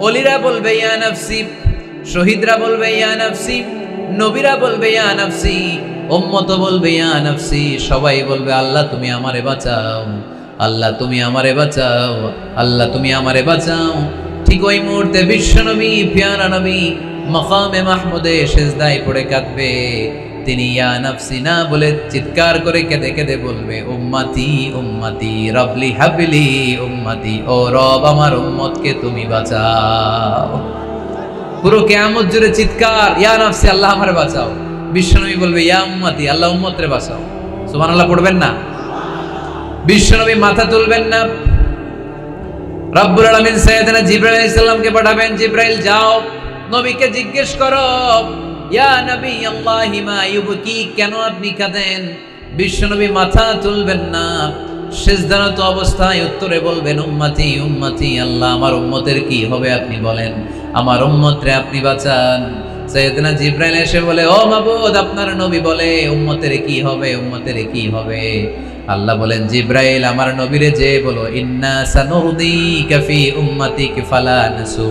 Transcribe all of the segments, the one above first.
অলিরা বলবে, ইয়া নফসি। শহীদরা বলবে, ইয়া নফসি। নবীরা বলবে, ইয়া নফসি। উম্মত বলবে, ইয়া নফসি। সবাই বলবে, আল্লাহ তুমি আমারে বাঁচাও। আল্লাহ তুমি আমারে বাঁচাও। আল্লাহ তুমি আমারে বাঁচাও। ঠিক ওই মুহূর্তে বিশ্বনবী পিয়ারা নবী, মকামে মাহমুদে সেজদায় পড়ে কাঁদবে। তিনি, ইয়া নফসি, না বলে চিৎকার করে কেঁদে কেঁদে বলবে, উম্মাতি উম্মাতি রবলি হাবলি, উম্মাতি, ও রব আমার উম্মতকে তুমি বাঁচাও। পুরো কেয়ামত জুড়ে চিৎকার, ইয়া নফসি, আল্লাহ আমারে বাঁচাও। বিশ্বনবী বলবে, ইয়া উম্মাতি, আল্লাহ উম্মতরে বাঁচাও। সুবহানাল্লাহ পড়বেন না? বিশ্বনবী মাথা তুলবেন না? রব্বুল আলামিন সাইয়েদনা জিবরাইল আলাইহিস সালামকে পাঠাবেন, জিবরাইল, যাও। নবীকে জিজ্ঞেস করো ইয়া নবী আল্লাহি ইউবকি, কেন আপনি কাঁদেন? বিশ্বনবী মাথা তুলবেন না। শেষদানত অবস্থায় উত্তরে বলবেন, উম্মতি উম্মতি, আল্লাহ, আমার উম্মতের কি হবে আপনি বলেন? আমার উম্মতরে আপনি বাঁচান। সৈয়দনা জিব্রাইল এসে বলে, ও মাবুদ, আপনার নবী বলে, উম্মতের কি হবে, উম্মতের কি হবে? আল্লাহ বলেন, জিব্রাইল, আমার নবীরে যে বলো, ইন্না সানুহদি কাফি উম্মতিক ফালা নাসু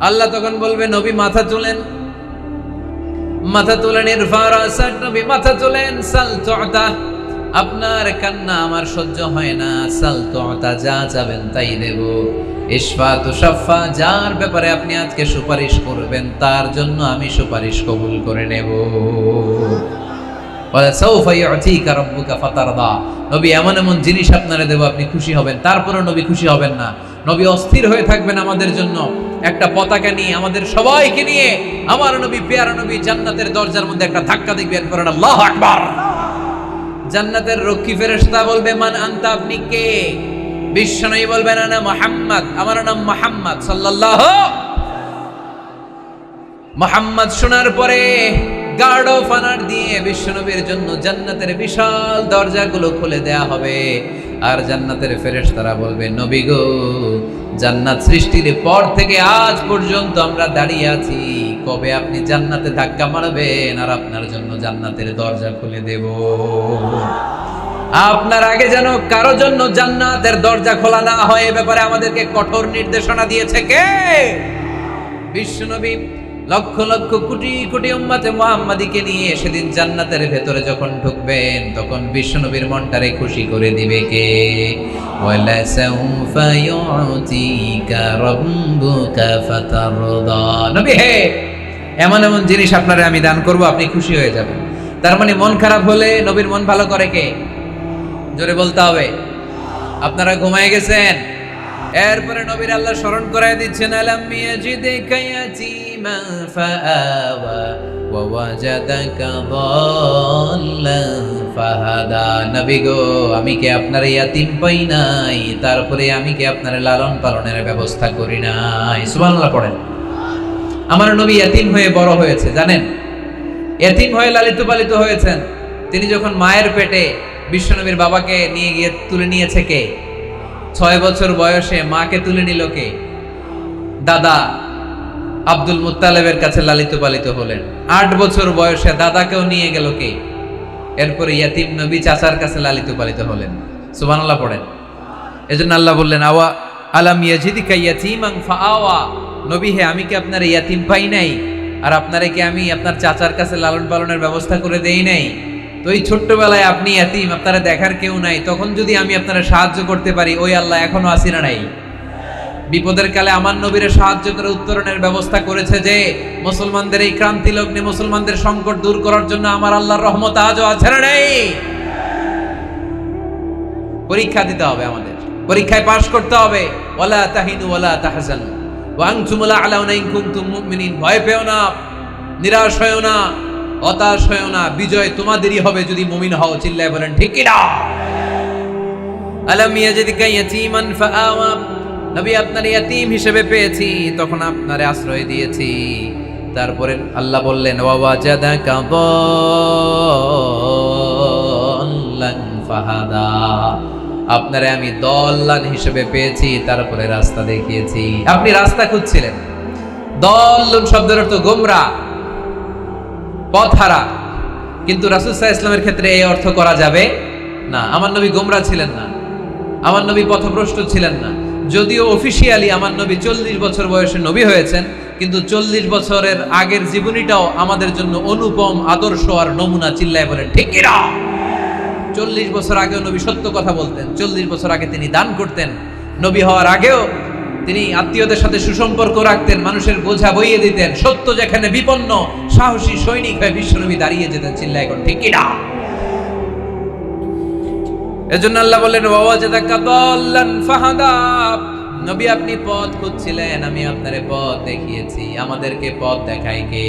আল্লাহ তখন বলবে, নবী মাথা তুলেন। মাথা তুলেন, ইরফার নবী মাথা তুলেন। সাল তুআতা আপনার কান্না আমার সহ্য হয় না। সাল তুআতা যা যাবেন তাই দেব। ইশফা তুশাফা যার ব্যাপারে আপনি আজকে সুপারিশ করবেন, তার জন্য আমি সুপারিশ কবুল করে নেব। নবী, এমন এমন জিনিস আপনারে দেব, আপনি খুশি হবেন। তারপরেও নবী খুশি হবেন না। নবী অস্থির হয়ে থাকবেন আমাদের জন্য। একটা পতাকা নিয়ে আমাদের সবাইকে নিয়ে আমার নবী, পেয়ারা নবী জান্নাতের দরজার মধ্যে একটা ধাক্কা দেখবেন করেন আল্লাহ আকবার! জান্নাতের রক্ষী ফেরেশতা বলবে, মান আনতা, আপনি কে? বিশ্বনবী বলবেন না মোহাম্মদ। আমার নাম মোহাম্মদ, সাল্লাল্লাহু মোহাম্মদ শোনার পরে গার্ড অফ অনার দিয়ে বিশ্বনবীর জন্য জান্নাতের বিশাল দরজাগুলো খুলে দেয়া হবে। আর জান্নাতের ফেরেশ তারা বলবে, নবী গো, জান্নাত সৃষ্টির পর থেকে আজ পর্যন্ত আমরা দাঁড়িয়ে আছি। কবে আপনি জান্নাতে ধাক্কা মারবেন আর আপনার জন্য জান্নাতের দরজা খুলে দেব। আপনার আগে যেন কারও জন্য জান্নাতের দরজা খোলা না হয় এ ব্যাপারে আমাদেরকে কঠোর নির্দেশনা দিয়েছে কে? বিশ্বনবী লক্ষ লক্ষ কোটি কোটি উম্মাতে মুহাম্মাদিকে নিয়ে সেদিন জান্নাতের ভেতরে যখন ঢুকবেন, তখন বিশ্বনবীর মনটারে খুশি করে দিবে কে? নবী হে, এমন এমন জিনিস আপনারে আমি দান করব, আপনি খুশি হয়ে যাবেন। তার মানে মন খারাপ হলে নবীর মন ভালো করে কে? জোরে বলতে হবে। আপনারা ঘুমায় গেছেন? এরপরে নবীর আল্লাহ স্মরণ করায় দিচ্ছেন, আলাম ইয়াজিদিকা ইয়াতীমান ফাআওয়া ওয়া ফাহাদা। গো, আমি কি আপনার ইয়াতিম পাই নাই? তারপরে আমি কি আপনার লালন পালনের ব্যবস্থা করি নাই? সুবহানাল্লাহ পড়েন। আমার নবী ইয়াতিম হয়ে বড় হয়েছে, জানেন? এতিম হয়ে লালিত পালিত হয়েছেন। তিনি যখন মায়ের পেটে বিশ্বনবীর বাবাকে নিয়ে গিয়ে তুলে নিয়েছে কে? ছয় বছর বয়সে মাকে তুলে নিল কে? দাদা আব্দুল মুত্তালেবের কাছে লালিত পালিত হলেন। আট বছর বয়সে দাদাকেও নিয়ে গেল কে? এরপরে ইয়াতিম নবী চাচার কাছে লালিত পালিত হলেন। সুবহানাল্লাহ পড়েন। এজন্য আল্লাহ বললেন, আওয়া আলাম ইয়াজিদিকা ইয়াতীমান ফাআওয়া। নবী, হে, আমি কি আপনার ইয়াতিম পাই নাই? আর আপনারে কি আমি আপনার চাচার কাছে লালন পালনের ব্যবস্থা করে দেই নাই? তো এই ছোট্টবেলায় আপনি এতিম, আপনারা দেখার কেউ নাই, তখন যদি আমি আপনারা সাহায্য করতে পারি, ওই আল্লাহ এখনও আসি না নাই। বিপদের কালে আমার নবীরে সাহায্য করে উত্তরণের ব্যবস্থা করেছে যে, মুসলমানদের এই ক্রান্তি লগ্নে মুসলমানদের সংকট দূর করার জন্য আমার আল্লাহর রহমত আজও আছে না নেই। পরীক্ষা দিতে হবে আমাদের। পরীক্ষায় পাশ করতে হবে। ওয়ালা তাহিনু ওয়ালা তাহজানু। ওয়া আনতুম লা আলাউনা ইন কুনতুম মুমিনিন। ভয় পেও না, নিরাশ হয়েও না। হতাশ হয়েও না, বিজয় তোমাদেরই হবে যদি মুমিন হও, চিল্লায় বলেন, ঠিক কি না আলাম ইয়াজিদিকা ইয়াতীমান ফাআওয়া। নবী আপনার ইয়াতীম হিসেবে পেয়েছি, তখন আপনারে আশ্রয় দিয়েছি। তারপরে আল্লাহ বললেন ওয়াওয়াজাদাকা দাল্লান ফাহাদা। আপনারে আমি দল্লান হিসেবে পেয়েছি, তারপরে রাস্তা দেখিয়েছি। আপনি রাস্তা খুঁজছিলেন। দল্লুন শব্দের অর্থ গোমরা। পথহারা কিন্তু রাসুসাহ ইসলামের ক্ষেত্রে এই অর্থ করা যাবে না। আমার নবী গোমরা ছিলেন না। আমার নবী পথভ্রষ্ট ছিলেন না। যদিও অফিসিয়ালি আমার নবী চল্লিশ বছর বয়সে নবী হয়েছেন, কিন্তু চল্লিশ বছরের আগের জীবনীটাও আমাদের জন্য অনুপম, আদর্শ আর নমুনা চিল্লায় বলেন ঠিক চল্লিশ বছর আগেও নবী সত্য কথা বলতেন। চল্লিশ বছর আগে তিনি দান করতেন। নবী হওয়ার আগেও তিনি আত্মীয়দের সাথে সুসম্পর্ক রাখতেন, মানুষের বোঝা বইয়ে দিতেন। সত্য যেখানে বিপন্ন, সাহসী সৈনিক হয়ে বিশ্বনবী দাঁড়িয়ে যেতেন চিল্লায় এখন, ঠিক কিনা এজন্য আল্লাহ বললেন ওয়াজাদাকা দাল্লান ফাহাদা। নবী, আপনি পথ খুঁজছিলেন, আমি আপনার পথ দেখিয়েছি। আমাদেরকে পথ দেখায় কে?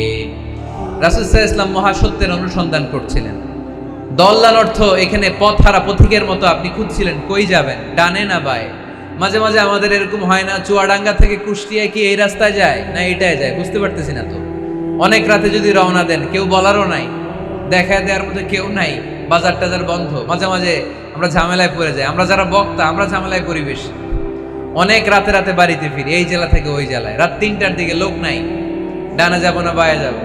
আলাইহি ইসলাম মহাসত্যের অনুসন্ধান করছিলেন। দল্লান অর্থ, এখানে পথ হারা পথিকের মতো আপনি খুঁজছিলেন, কই যাবেন? ডানে না বায়ে? মাঝে মাঝে আমাদের এরকম হয় না, চুয়াডাঙ্গা থেকে কুষ্টিয়া কি এই রাস্তায় যায়? না এটাই যায়, বুঝতে পারতেছি না তো। অনেক রাতে যদি রওনা দেন, কেউ বলারও নাই দেখা দেওয়ার মতো কেউ নাই, বাজার টাজার বন্ধ। মাঝে মাঝে আমরা ঝামেলায় পড়ে যাই, আমরা যারা বক্তা, আমরা ঝামেলায় করি বেশি অনেক রাতে রাতে বাড়িতে ফিরি, এই জেলা থেকে ওই জেলায়। রাত তিনটার দিকে লোক নাই, ডানে যাব না বায়ে যাব।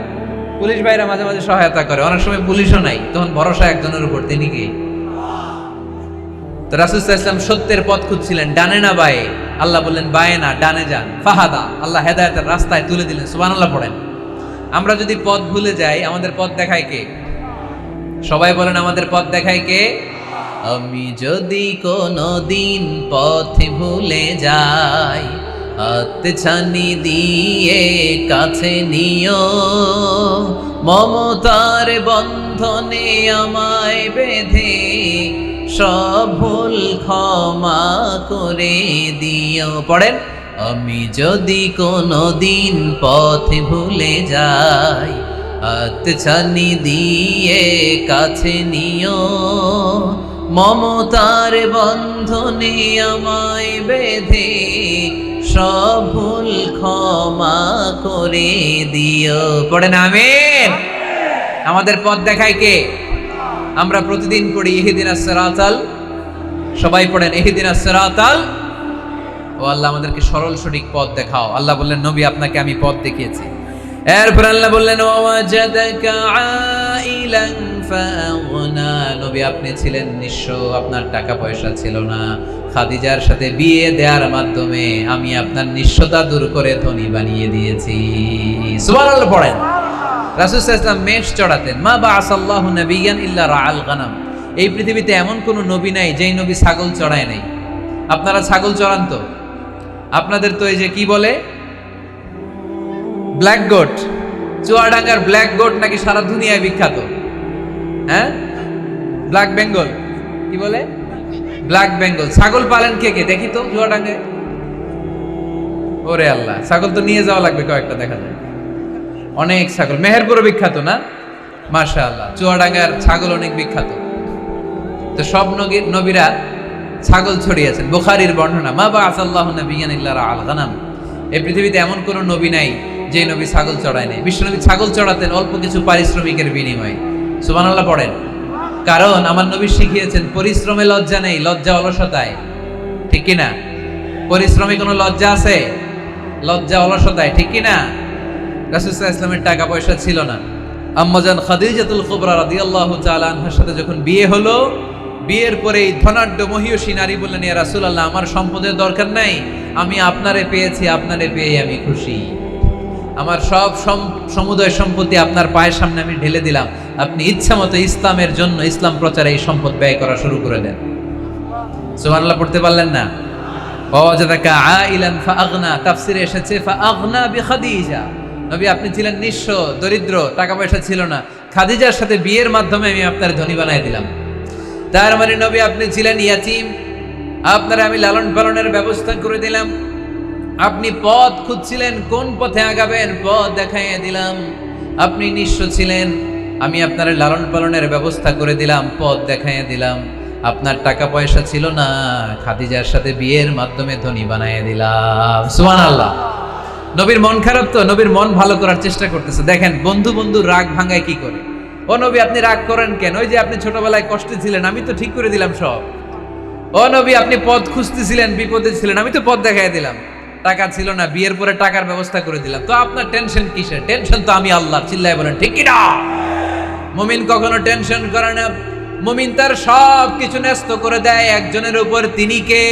পুলিশ ভাইরা মাঝে মাঝে সহায়তা করে, অনেক সময় পুলিশও নাই, তখন ভরসা একজনের উপর, তিনি কি? তো সত্যের পথ খুঁজছিলেন, ডানে না বায়ে? আল্লাহ বললেন, বায়ে না, ডানে যান। ফাহাদা, আল্লাহ হেদায়তের রাস্তায় তুলে দিলেন সুবান আল্লাহ পড়েন। আমরা যদি পথ ভুলে যাই, আমাদের পথ দেখায় কে? সবাই বলেন, আমাদের পথ দেখায় কে? আমি যদি কোনো দিন পথ ভুলে যাই, হাত ছানি দিয়ে কাছে নিও, মমতার বন্ধনে আমায় বেঁধে সব ভুল ক্ষমা করে দিও। পড়েন, আমি যদি কোনো দিন পথ ভুলে যাই হাত ছানি দিয়ে কাছে নিও। মমতার বন্ধনে আমায় বেঁধে সব ভুল ক্ষমা করে দিও। পড়েন, আমেন। আমাদের পথ দেখায় কে? আমরা প্রতিদিন পড়ি ইহিদিন আসরাতাল সবাই পড়েন, ইহিদিন আসরাতাল ও আল্লাহ আমাদেরকে সরল সঠিক পথ দেখাও। আল্লাহ বললেন, নবী, আপনাকে আমি পথ দেখিয়েছি। এরপর আল্লাহ বললেন নবী, আপনি ছিলেন নিঃস্ব, আপনার টাকা পয়সা ছিল না। খাদিজার সাথে বিয়ে দেওয়ার মাধ্যমে আমি আপনার নিঃস্বতা দূর করে ধনী বানিয়ে দিয়েছি। সুবহানাল্লাহ, পড়েন। রাসূল সাল্লাল্লাহু মেষ চড়াতেন। মা বা আসাল্লাহু নবিয়ান ইল্লা রাআল গানাম। এই পৃথিবীতে এমন কোনো নবী নাই যেই নবী ছাগল চড়ায় নাই। আপনারা ছাগল চড়ান তো? আপনাদের তো এই যে কি বলে? Black goat. চুয়াডাঙ্গার ব্ল্যাক গোট নাকি সারা দুনিয়ায় বিখ্যাত? হ্যাঁ? Black Bengal. কি বলে? Black Bengal. ছাগল পালেন কে কে? দেখি তো চুয়াডাঙ্গায়। ওরে আল্লাহ, ছাগল তো নিয়ে যাওয়া লাগবে কয়েকটা, দেখা যায় অনেক ছাগল। মেহেরপুরও বিখ্যাত না? মাশা আল্লাহ চুয়াডাঙ্গার ছাগল অনেক বিখ্যাত। তো সব নবীরা ছাগল ছড়িয়েছেন। বোখারির বর্ণনা, মা বা আসাল্লাহ নবিয়ান ইল্লা আল গানাম। এই পৃথিবীতে এমন কোনো নবী নাই যে নবী ছাগল চড়ায় নাই। বিশ্বনবী ছাগল চড়াতেন অল্প কিছু পারিশ্রমিকের বিনিময়ে। সুবহানাল্লাহ, পড়েন। কারণ আমার নবী শিখিয়েছেন, পরিশ্রমে লজ্জা নেই, লজ্জা অলসতায়। ঠিক কি না পরিশ্রমে কোনো লজ্জা আছে? লজ্জা অলসতায়, ঠিক কি না ইসলামের টাকা পয়সা ছিল না। আম্মাজান খাদিজাতুল কুবরা রাদিয়াল্লাহু তাআলা আনহার সাথে যখন বিয়ে হলো, বিয়ের পরে এই ধনাঢ্য মহিয়সী নারী বললেন, ইয়া রাসূলুল্লাহ, আমার সম্পদের দরকার নাই, আমি আপনারে পেয়েছি, আপনারে পেয়ে আমি খুশি। আমার সব সম- সমুদয় সম্পত্তি আপনার পায়ের সামনে আমি ঢেলে দিলাম। আপনি ইচ্ছা মতো ইসলামের জন্য ইসলাম প্রচারে এই সম্পদ ব্যয় করা শুরু করে দেন। সুবহানাল্লাহ, পড়তে পারলেন না? ওয়াজাদাকা আইলান ফাআগনা, তাফসিরে এসেছে, ফাআগনা বিখাদিজা। নবী, আপনি ছিলেন নিঃস্ব, দরিদ্র টাকা পয়সা ছিল না। খাদিজার সাথে বিয়ের মাধ্যমে আমি আপনার ধনী বানাই দিলাম। তার মানে নবী, আপনি ছিলেন ইয়াতিম। আপনার আমি লালন পালনের ব্যবস্থা করে দিলাম। আপনি পথ খুঁজছিলেন, কোন পথে আগাবেন? পথ দেখাইয়ে দিলাম। আপনি নিঃস্ব ছিলেন, আমি আপনার লালন পালনের ব্যবস্থা করে দিলাম, পথ দেখাইয়ে দিলাম। আপনার টাকা পয়সা ছিল না, খাদিজার সাথে বিয়ের মাধ্যমে ধনী বানাইয়ে দিলাম। সুমান আল্লাহ নবীর মন খারাপ তো, নবীর মন ভালো করার চেষ্টা করতেছে। দেখেন, বন্ধু বন্ধু রাগ ভাঙায় কি করে? ও নবী, আপনি রাগ করেন কেন? ওই যে আপনি ছোটবেলায় কষ্টে ছিলেন, আমি তো ঠিক করে দিলাম সব। ও নবী, আপনি পথ খুঁজতেছিলেন, বিপদে ছিলেন, আমি তো পথ দেখাই দিলাম। টাকা ছিল না, বিয়ের পরে টাকার ব্যবস্থা করে দিলাম। তো আপনার টেনশন কিসের? টেনশন তো আমি আল্লাহ চিল্লাই বলেন, ঠিক না মুমিন কখনো টেনশন করে না। মুমিন তার সব কিছু ন্যস্ত করে দেয় একজনের উপর। তিনি কে?